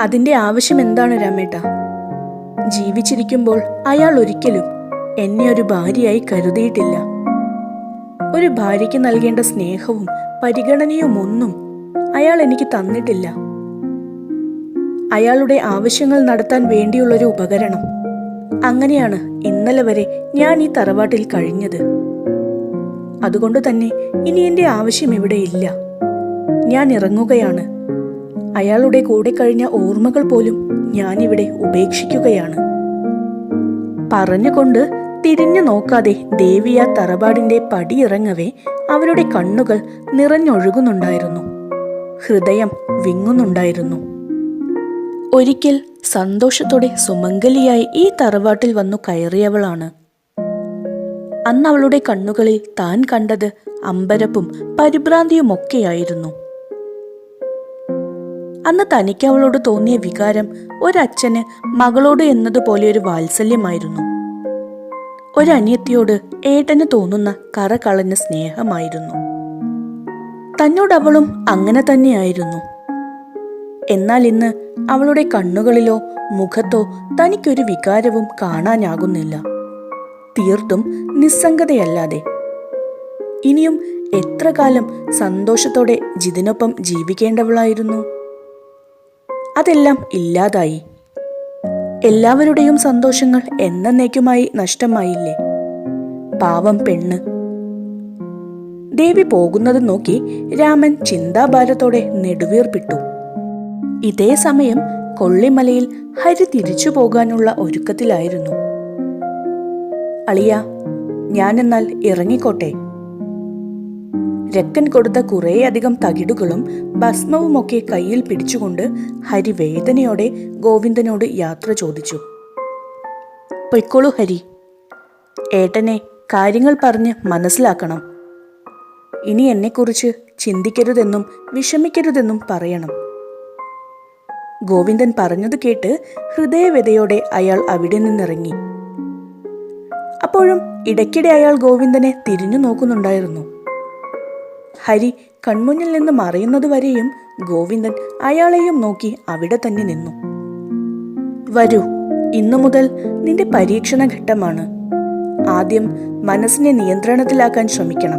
അതിന്റെ ആവശ്യം എന്താണ് രാമേട്ട? ജീവിച്ചിരിക്കുമ്പോൾ അയാൾ ഒരിക്കലും എന്നെ ഒരു ഭാര്യയായി കരുതിയിട്ടില്ല. ഒരു ഭാര്യയ്ക്ക് നൽകേണ്ട സ്നേഹവും പരിഗണനയും ഒന്നും അയാൾ എനിക്ക് തന്നിട്ടില്ല. അയാളുടെ ആവശ്യങ്ങൾ നടത്താൻ വേണ്ടിയുള്ളൊരു ഉപകരണം. അങ്ങനെയാണ് ഇന്നലെ വരെ ഞാൻ ഈ തറവാട്ടിൽ കഴിഞ്ഞത്. അതുകൊണ്ട് തന്നെ ഇനി എന്റെ ആവശ്യം ഇവിടെ ഇല്ല ഞാൻ ഇറങ്ങുകയാണ്. അയാളുടെ കൂടെ കഴിഞ്ഞ ഓർമ്മകൾ പോലും ഞാനിവിടെ ഉപേക്ഷിക്കുകയാണ്. പറഞ്ഞുകൊണ്ട് തിരിഞ്ഞു നോക്കാതെ ദേവിയ തറവാടിന്റെ പടിയിറങ്ങവേ അവരുടെ കണ്ണുകൾ നിറഞ്ഞൊഴുകുന്നുണ്ടായിരുന്നു. ഹൃദയം വിങ്ങുന്നുണ്ടായിരുന്നു. ഒരിക്കൽ സന്തോഷത്തോടെ സുമംഗലിയായി ഈ തറവാട്ടിൽ വന്നു കയറിയവളാണ്. അന്ന് അവളുടെ കണ്ണുകളിൽ താൻ കണ്ടത് അമ്പരപ്പും പരിഭ്രാന്തിയുമൊക്കെയായിരുന്നു. അന്ന് തനിക്ക് അവളോട് തോന്നിയ വികാരം ഒരച്ഛന് മകളോട് എന്നതുപോലെ ഒരു വാത്സല്യമായിരുന്നു. ഒരനിയത്തിയോട് ഏട്ടന് തോന്നുന്ന കറ കളഞ്ഞ സ്നേഹമായിരുന്നു. തന്നോട് അവളും അങ്ങനെ തന്നെയായിരുന്നു. എന്നാൽ ഇന്ന് അവളുടെ കണ്ണുകളിലോ മുഖത്തോ തനിക്കൊരു വികാരവും കാണാനാകുന്നില്ല. തീർത്തും നിസ്സംഗതയല്ലാതെ. ഇനിയും എത്ര കാലം സന്തോഷത്തോടെ ജിതിനൊപ്പം ജീവിക്കേണ്ടവളായിരുന്നു? അതെല്ലാം ഇല്ലാതായി. എല്ലാവരുടെയും സന്തോഷങ്ങൾ എന്നേക്കുമായി നഷ്ടമായില്ലേ? പാവം പെണ്ണ്. ദേവി പോകുന്നത് നോക്കി രാമൻ ചിന്താഭാരത്തോടെ നെടുവീർപ്പിട്ടു. ഇതേ സമയം കൊള്ളിമലയിൽ ഹരി തിരിച്ചു പോകാനുള്ള ഒരുക്കത്തിലായിരുന്നു. അളിയ ഞാനെന്നാൽ ഇറങ്ങിക്കോട്ടെ? രക്കൻ കൊടുത്ത കുറേയധികം തകിടുകളും ഭസ്മവുമൊക്കെ കയ്യിൽ പിടിച്ചുകൊണ്ട് ഹരി വേദനയോടെ ഗോവിന്ദനോട് യാത്ര ചോദിച്ചു. പൊയ്ക്കോളൂ ഹരി. ഏട്ടനെ കാര്യങ്ങൾ പറഞ്ഞ് മനസ്സിലാക്കണം. ഇനി എന്നെക്കുറിച്ച് ചിന്തിക്കരുതെന്നും വിഷമിക്കരുതെന്നും പറയണം. ഗോവിന്ദൻ പറഞ്ഞത് കേട്ട് ഹൃദയവ്യതയോടെ അയാൾ അവിടെ നിന്നിറങ്ങി. അപ്പോഴും ഇടയ്ക്കിടെ അയാൾ ഗോവിന്ദനെ തിരിഞ്ഞു നോക്കുന്നുണ്ടായിരുന്നു. ഹരി കൺമുന്നിൽ നിന്ന് മറയുന്നതുവരെയും ഗോവിന്ദൻ അയാളെയും നോക്കി അവിടെ തന്നെ നിന്നു. വരൂ ഇന്നു മുതൽ നിന്റെ പരീക്ഷണ ഘട്ടമാണ്. ആദ്യം മനസ്സിനെ നിയന്ത്രണത്തിലാക്കാൻ ശ്രമിക്കണം.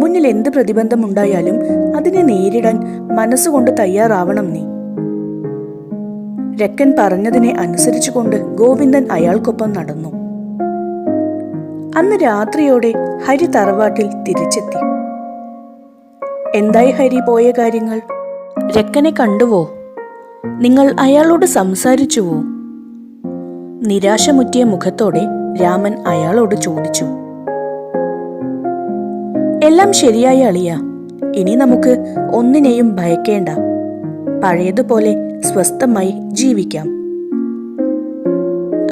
മുന്നിൽ എന്ത് പ്രതിബന്ധമുണ്ടായാലും അതിനെ നേരിടാൻ മനസ്സുകൊണ്ട് തയ്യാറാവണം നീ. രക്കൻ പറഞ്ഞതിനെ അനുസരിച്ചുകൊണ്ട് ഗോവിന്ദൻ അയാൾക്കൊപ്പം നടന്നു. അന്ന് രാത്രിയോടെ ഹരി തറവാട്ടിൽ തിരിച്ചെത്തി. എന്തായി ഹരി പോയ കാര്യങ്ങൾ? രക്കനെ കണ്ടുവോ? നിങ്ങൾ അയാളോട് സംസാരിച്ചുവോ? നിരാശമുറ്റിയ മുഖത്തോടെ രാമൻ അയാളോട് ചോദിച്ചു. എല്ലാം ശരിയായ അളിയ. ഇനി നമുക്ക് ഒന്നിനെയും ഭയക്കേണ്ട. പഴയതുപോലെ സ്വസ്ഥമായി ജീവിക്കാം.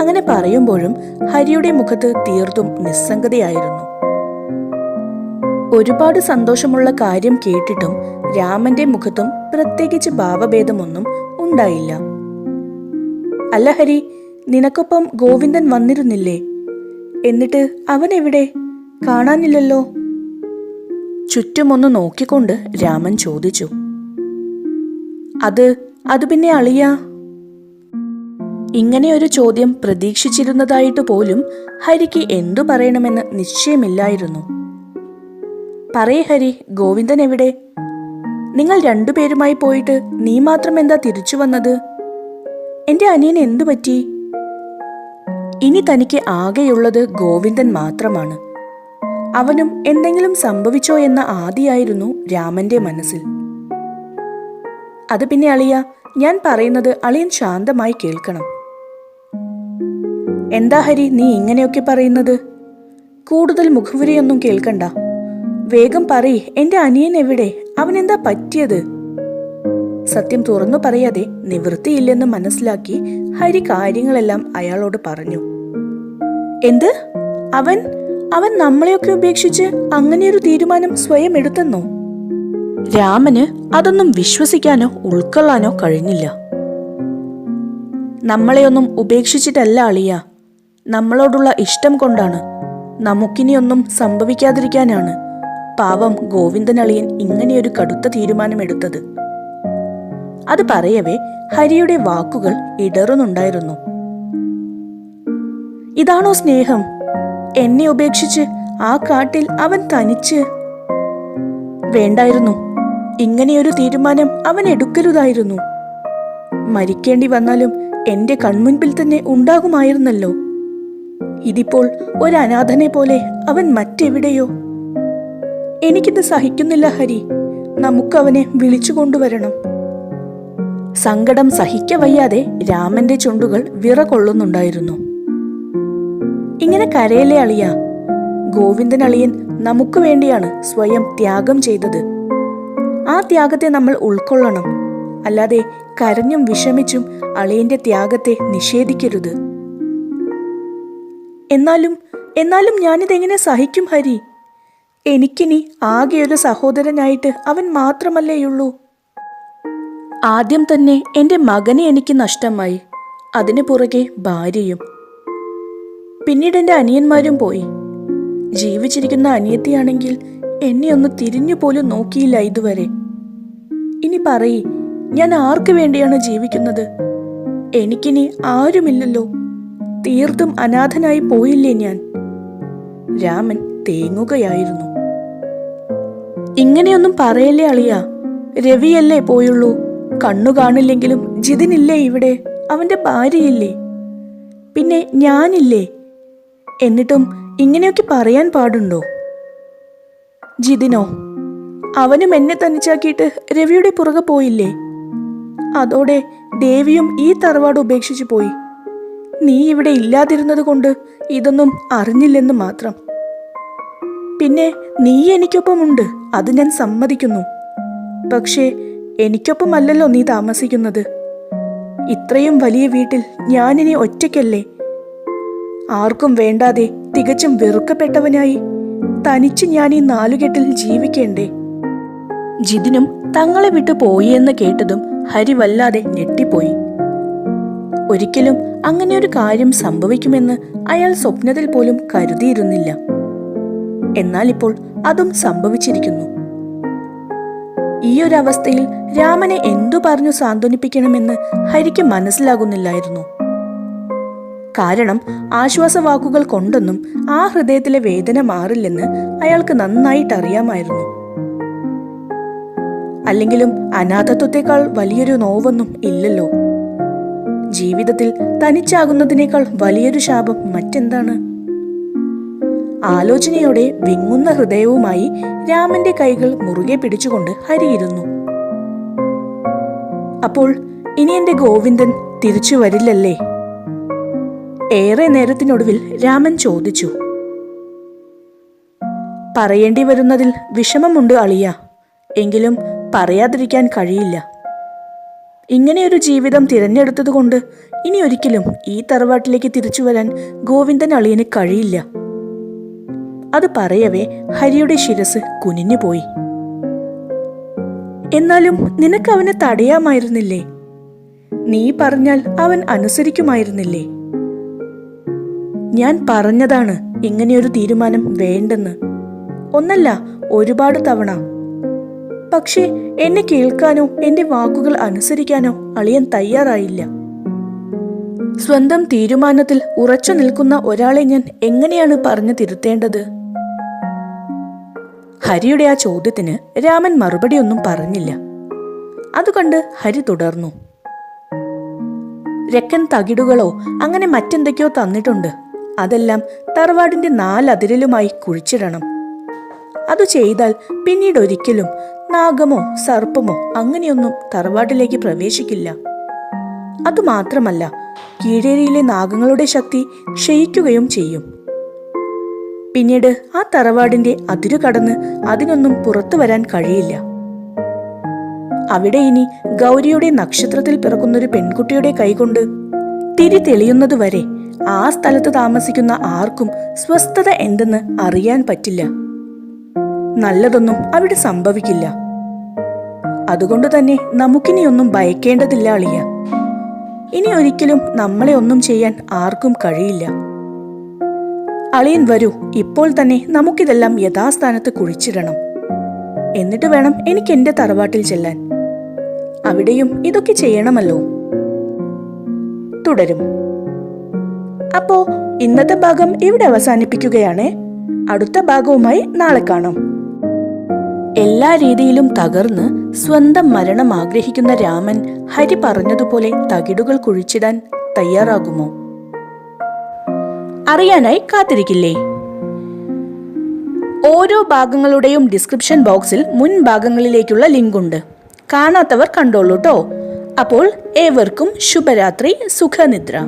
അങ്ങനെ പറയുമ്പോഴും ഹരിയുടെ മുഖത്ത് തീർത്തും നിസ്സംഗതയായിരുന്നു. ഒരുപാട് സന്തോഷമുള്ള കാര്യം കേട്ടിട്ടും രാമന്റെ മുഖത്തും പ്രത്യേകിച്ച് ഭാവഭേദമൊന്നും ഉണ്ടായില്ല. അല്ല ഹരി നിനക്കൊപ്പം ഗോവിന്ദൻ വന്നിരുന്നില്ലേ? എന്നിട്ട് അവൻ എവിടെ? കാണാനില്ലല്ലോ? ചുറ്റുമൊന്ന് നോക്കിക്കൊണ്ട് രാമൻ ചോദിച്ചു. അത് അത് പിന്നെ അളിയ? ഇങ്ങനെ ഒരു ചോദ്യം പ്രതീക്ഷിച്ചിരുന്നതായിട്ട് പോലും ഹരിക്ക് എന്തു പറയണമെന്ന് നിശ്ചയമില്ലായിരുന്നു. പറയേ ഹരി ഗോവിന്ദൻ എവിടെ? നിങ്ങൾ രണ്ടുപേരുമായി പോയിട്ട് നീ മാത്രം എന്താ തിരിച്ചു വന്നത്? എന്റെ അനിയൻ എന്തു പറ്റി? ഇനി തനിക്ക് ആകെയുള്ളത് ഗോവിന്ദൻ മാത്രമാണ്. അവനും എന്തെങ്കിലും സംഭവിച്ചോ എന്ന ആദിയായിരുന്നു രാമന്റെ മനസ്സിൽ. അത് പിന്നെ അളിയ ഞാൻ പറയുന്നത് അളിയൻ ശാന്തമായി കേൾക്കണം. എന്താ ഹരി നീ ഇങ്ങനെയൊക്കെ പറയുന്നത്? കൂടുതൽ മുഖവുരയൊന്നും കേൾക്കണ്ട. വേഗം പറയ് എന്റെ അനിയൻ എവിടെ? അവൻ എന്താ പറ്റിയത്? സത്യം തുറന്നു പറയാതെ നിവൃത്തിയില്ലെന്ന് മനസ്സിലാക്കി ഹരി കാര്യങ്ങളെല്ലാം അയാളോട് പറഞ്ഞു. എന്ത്? അവൻ? അവൻ നമ്മളെയൊക്കെ ഉപേക്ഷിച്ച് അങ്ങനെയൊരു തീരുമാനം സ്വയം എടുത്തെന്നോ? രാമന് അതൊന്നും വിശ്വസിക്കാനോ ഉൾക്കൊള്ളാനോ കഴിഞ്ഞില്ല. നമ്മളെയൊന്നും ഉപേക്ഷിച്ചിട്ടല്ല അളിയ. നമ്മളോടുള്ള ഇഷ്ടം കൊണ്ടാണ്. നമുക്കിനിയൊന്നും സംഭവിക്കാതിരിക്കാനാണ്. പാവം ഗോവിന്ദനളിയൻ ഇങ്ങനെയൊരു കടുത്ത തീരുമാനമെടുത്തത്. അത് പറയവേ ഹരിയുടെ വാക്കുകൾ ഇടറുന്നുണ്ടായിരുന്നു. ഇതാണോ സ്നേഹം? എന്നെ ഉപേക്ഷിച്ച് ആ കാട്ടിൽ അവൻ തനിച്ച്? വേണ്ടായിരുന്നു. ഇങ്ങനെയൊരു തീരുമാനം അവൻ എടുക്കരുതായിരുന്നു. മരിക്കേണ്ടി വന്നാലും എന്റെ കൺമുൻപിൽ തന്നെ ഉണ്ടാകുമായിരുന്നല്ലോ. ഇതിപ്പോൾ ഒരു അനാഥനെ പോലെ അവൻ മറ്റെവിടെയോ? എനിക്കിത് സഹിക്കുന്നില്ല ഹരി. നമുക്കവനെ വിളിച്ചു കൊണ്ടുവരണം. സങ്കടം സഹിക്കവയ്യാതെ രാമന്റെ ചുണ്ടുകൾ വിറകൊള്ളുന്നുണ്ടായിരുന്നു ഇങ്ങനെ കരയിലെ അളിയ? ഗോവിന്ദൻ അളിയൻ നമുക്ക് വേണ്ടിയാണ് സ്വയം ത്യാഗം ചെയ്തത്. ആ ത്യാഗത്തെ നമ്മൾ ഉൾക്കൊള്ളണം. അല്ലാതെ കരഞ്ഞും വിഷമിച്ചും അളിയന്റെ ത്യാഗത്തെ നിഷേധിക്കരുത്. എന്നാലും എന്നാലും ഞാനിതെങ്ങനെ സഹിക്കും ഹരി? എനിക്കിനി ആകെ ഒരു സഹോദരനായിട്ട് അവൻ മാത്രമല്ലേയുള്ളൂ. ആദ്യം തന്നെ എന്റെ മകനെ എനിക്ക് നഷ്ടമായി. അതിനു പുറകെ ഭാര്യയും. പിന്നീട് എന്റെ അനിയന്മാരും പോയി. ജീവിച്ചിരിക്കുന്ന അനിയത്തിയാണെങ്കിൽ എന്നെ ഒന്ന് തിരിഞ്ഞു പോലും നോക്കിയില്ല ഇതുവരെ. ഇനി പറയ് ഞാൻ ആർക്കു വേണ്ടിയാണ് ജീവിക്കുന്നത്? എനിക്കിനി ആരുമില്ലല്ലോ. തീർത്തും അനാഥനായി പോയില്ലേ ഞാൻ? രാമൻ തേങ്ങുകയായിരുന്നു. ഇങ്ങനെയൊന്നും പറയല്ലേ അളിയ? രവിയല്ലേ പോയുള്ളൂ. കണ്ണു കാണില്ലെങ്കിലും ജിതിനില്ലേ ഇവിടെ? അവന്റെ ഭാര്യയില്ലേ? പിന്നെ ഞാനില്ലേ? എന്നിട്ടും ഇങ്ങനെയൊക്കെ പറയാൻ പാടുണ്ടോ? ജിതിനോ അവനും എന്നെ തനിച്ചാക്കിയിട്ട് രവിയുടെ പുറകെ പോയില്ലേ? അതോടെ ദേവിയും ഈ തറവാട് ഉപേക്ഷിച്ചു പോയി. നീ ഇവിടെ ഇല്ലാതിരുന്നത് കൊണ്ട് ഇതൊന്നും അറിഞ്ഞില്ലെന്ന് മാത്രം. പിന്നെ നീ എനിക്കൊപ്പമുണ്ട്. അത് ഞാൻ സമ്മതിക്കുന്നു. പക്ഷേ എനിക്കൊപ്പമല്ലല്ലോ നീ താമസിക്കുന്നത്. ഇത്രയും വലിയ വീട്ടിൽ ഞാനിനി ഒറ്റയ്ക്കല്ലേ? ആർക്കും വേണ്ടാതെ തികച്ചും വെറുക്കപ്പെട്ടവനായി തനിച്ച് ഞാൻ ഈ നാലുകെട്ടിൽ ജീവിക്കേണ്ടേ? ജിതിനും തങ്ങളെ വിട്ടു പോയി എന്ന് കേട്ടതും ഹരി വല്ലാതെ ഞെട്ടിപ്പോയി. ഒരിക്കലും അങ്ങനെ ഒരു കാര്യം സംഭവിക്കുമെന്ന് അയാൾ സ്വപ്നത്തിൽ പോലും കരുതിയിരുന്നില്ല. എന്നാൽ ഇപ്പോൾ അതും സംഭവിച്ചിരിക്കുന്നു. ഈ ഒരു അവസ്ഥയിൽ രാമനെ എന്തു പറഞ്ഞു സാന്ത്വനിപ്പിക്കണമെന്ന് ഹരിക്ക് മനസ്സിലാകുന്നില്ലായിരുന്നു. കാരണം ആശ്വാസവാക്കുകൾ കൊണ്ടൊന്നും ആ ഹൃദയത്തിലെ വേദന മാറില്ലെന്ന് അയാൾക്ക് നന്നായിട്ട് അറിയാമായിരുന്നു അല്ലെങ്കിലും അനാഥത്വത്തെക്കാൾ വലിയൊരു നോവൊന്നും ഇല്ലല്ലോ. ജീവിതത്തിൽ തനിച്ചാകുന്നതിനേക്കാൾ വലിയൊരു ശാപം മറ്റെന്താണ്? ആലോചനയോടെ വിങ്ങുന്ന ഹൃദയവുമായി രാമന്റെ കൈകൾ മുറുകെ പിടിച്ചുകൊണ്ട് ഹരിയിരുന്നു. അപ്പോൾ ഇനി എന്റെ ഗോവിന്ദൻ തിരിച്ചു വരില്ലല്ലേ? ഏറെ നേരത്തിനൊടുവിൽ രാമൻ ചോദിച്ചു. പറയേണ്ടി വരുന്നതിൽ വിഷമമുണ്ട് അളിയ. എങ്കിലും പറയാതിരിക്കാൻ കഴിയില്ല. ഇങ്ങനെയൊരു ജീവിതം തിരഞ്ഞെടുത്തതുകൊണ്ട് ഇനി ഒരിക്കലും ഈ തറവാട്ടിലേക്ക് തിരിച്ചു വരാൻ ഗോവിന്ദൻ അളിയന് കഴിയില്ല. അത് പറയവേ ഹരിയുടെ ശിരസ് കുനിഞ്ഞുപോയി എന്നാലും നിനക്ക് അവനെ തടയാമായിരുന്നില്ലേ? നീ പറഞ്ഞാൽ അവൻ അനുസരിക്കുമായിരുന്നില്ലേ? ഞാൻ പറഞ്ഞതാണ് ഇങ്ങനെയൊരു തീരുമാനം വേണ്ടെന്ന്. ഒന്നല്ല ഒരുപാട് തവണ. പക്ഷേ എന്നെ കേൾക്കാനോ എന്റെ വാക്കുകൾ അനുസരിക്കാനോ അളിയൻ തയ്യാറായില്ല. സ്വന്തം തീരുമാനത്തിൽ ഉറച്ചു നിൽക്കുന്ന ഒരാളെ ഞാൻ എങ്ങനെയാണ് പറഞ്ഞു തിരുത്തേണ്ടത്? ഹരിയുടെ ആ ചോദ്യത്തിന് രാമൻ മറുപടിയൊന്നും പറഞ്ഞില്ല. അതുകണ്ട് ഹരി തുടർന്നു. രക്കൻ തകിടുകളോ അങ്ങനെ മറ്റെന്തൊക്കെയോ തന്നിട്ടുണ്ട്. അതെല്ലാം തറവാടിന്റെ നാലതിരലുമായി കുഴിച്ചിടണം. അത് ചെയ്താൽ പിന്നീട് ഒരിക്കലും നാഗമോ സർപ്പമോ അങ്ങനെയൊന്നും തറവാട്ടിലേക്ക് പ്രവേശിക്കില്ല. അതുമാത്രമല്ല കീഴേരിയിലെ നാഗങ്ങളുടെ ശക്തി ക്ഷയിക്കുകയും ചെയ്യും. പിന്നീട് ആ തറവാടിന്റെ അതിരു കടന്ന് അതിനൊന്നും പുറത്തു വരാൻ കഴിയില്ല. അവിടെ ഇനി ഗൗരിയുടെ നക്ഷത്രത്തിൽ പിറക്കുന്നൊരു പെൺകുട്ടിയുടെ കൈകൊണ്ട് തിരി തെളിയുന്നതുവരെ ആ സ്ഥലത്ത് താമസിക്കുന്ന ആർക്കും സ്വസ്ഥത എന്തെന്ന് അറിയാൻ പറ്റില്ല. നല്ലതൊന്നും അവിടെ സംഭവിക്കില്ല. അതുകൊണ്ട് തന്നെ നമുക്കിനിയൊന്നും ഭയക്കേണ്ടതില്ല അളിയ. ഇനി ഒരിക്കലും നമ്മളെ ഒന്നും ചെയ്യാൻ ആർക്കും കഴിയില്ല. അളിയൻ വരൂ ഇപ്പോൾ തന്നെ നമുക്കിതെല്ലാം യഥാസ്ഥാനത്ത് കുഴിച്ചിടണം. എന്നിട്ട് വേണം എനിക്ക് എന്റെ തറവാട്ടിൽ ചെല്ലാൻ. അവിടെയും ഇതൊക്കെ ചെയ്യണമല്ലോ. തുടരും. അപ്പോ ഇന്നത്തെ ഭാഗം ഇവിടെ അവസാനിപ്പിക്കുകയാണ്. അടുത്ത ഭാഗവുമായി നാളെ കാണാം. എല്ലാ രീതിയിലും തകർന്ന് സ്വന്തം മരണം ആഗ്രഹിക്കുന്ന രാമൻ ഹരി പറഞ്ഞതുപോലെ തകിടുകൾ കുഴിച്ചിടാൻ തയ്യാറാകുമോ? അറിയാനായി കാത്തിരിക്കില്ലേ? ഓരോ ഭാഗങ്ങളുടെയും ഡിസ്ക്രിപ്ഷൻ ബോക്സിൽ മുൻ ഭാഗങ്ങളിലേക്കുള്ള ലിങ്ക് ഉണ്ട് കാണാത്തവർ കണ്ടോളൂട്ടോ. അപ്പോൾ ഏവർക്കും ശുഭരാത്രി സുഖനിദ്ര.